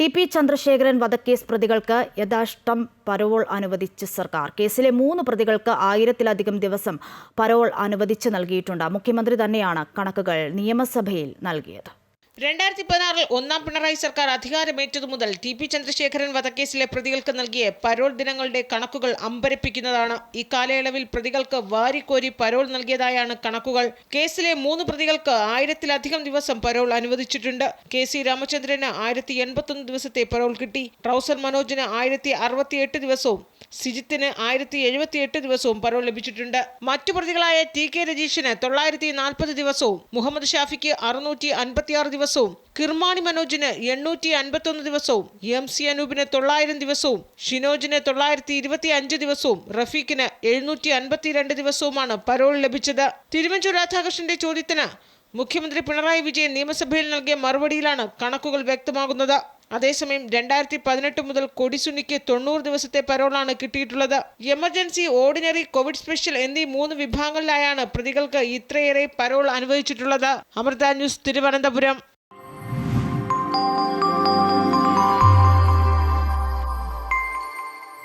T P Chandrasekharan വധക്കേസ് പ്രതികൾക്ക് യഥാഷ്ടം parole അനുവദിച്ച് സർക്കാർ. കേസിലെ മൂന്ന് പ്രതികൾക്ക് ആയിരത്തിലധികം ദിവസം പരോൾ അനുവദിച്ച് നൽകിയിട്ടുണ്ട്. മുഖ്യമന്ത്രി തന്നെയാണ് കണക്കുകൾ നിയമസഭയിൽ നൽകിയത്. രണ്ടായിരത്തി പതിനാറിൽ ഒന്നാം പിണറായി സർക്കാർ അധികാരമേറ്റതു മുതൽ ടി പി ചന്ദ്രശേഖരൻ വധക്കേസിലെ പ്രതികൾക്ക് നൽകിയ പരോൾ ദിനങ്ങളുടെ കണക്കുകൾ അമ്പരപ്പിക്കുന്നതാണ്. ഈ കാലയളവിൽ പ്രതികൾക്ക് വാരിക്കോരി പരോൾ നൽകിയതായാണ് കണക്കുകൾ. കേസിലെ മൂന്ന് പ്രതികൾക്ക് ആയിരത്തിലധികം ദിവസം പരോൾ അനുവദിച്ചിട്ടുണ്ട്. കെ സി രാമചന്ദ്രന് ആയിരത്തി എൺപത്തൊന്ന് ദിവസത്തെ പരോൾ കിട്ടി. ട്രൗസർ മനോജിന് ആയിരത്തി അറുപത്തിയെട്ട് ദിവസവും സിജിത്തിന് ആയിരത്തി എഴുപത്തിയെട്ട് ദിവസവും പരോൾ ലഭിച്ചിട്ടുണ്ട്. മറ്റു പ്രതികളായ ടി കെ രജീഷിന് തൊള്ളായിരത്തി നാൽപ്പത് ദിവസവും മുഹമ്മദ് ഷാഫിക്ക് അറുന്നൂറ്റി അൻപത്തിയാറ് ദിവസവും കിർമാണി മനോജിന് എണ്ണൂറ്റി അൻപത്തൊന്ന് ദിവസവും എം സി അനൂപിന് തൊള്ളായിരം ദിവസവും ഷിനോജിന് തൊള്ളായിരത്തി ഇരുപത്തി അഞ്ച് ദിവസവും റഫീഖിന് എഴുന്നൂറ്റി അൻപത്തിരണ്ട് ദിവസവുമാണ് പരോൾ ലഭിച്ചത്. തിരുവഞ്ചൂർ രാധാകൃഷ്ണന്റെ ചോദ്യത്തിന് മുഖ്യമന്ത്രി പിണറായി വിജയൻ നിയമസഭയിൽ നൽകിയ മറുപടിയിലാണ് കണക്കുകൾ വ്യക്തമാകുന്നത്. അതേസമയം രണ്ടായിരത്തി പതിനെട്ട് മുതൽ കൊടിസുനിക്ക് തൊണ്ണൂറ് ദിവസത്തെ പരോളാണ് കിട്ടിയിട്ടുള്ളത്. എമർജൻസി ഓർഡിനറി കോവിഡ് സ്പെഷ്യൽ എന്നീ മൂന്ന് വിഭാഗങ്ങളിലായാണ് പ്രതികൾക്ക് ഇത്രയേറെ പരോൾ അനുവദിച്ചിട്ടുള്ളത്. അമൃത ന്യൂസ് തിരുവനന്തപുരം.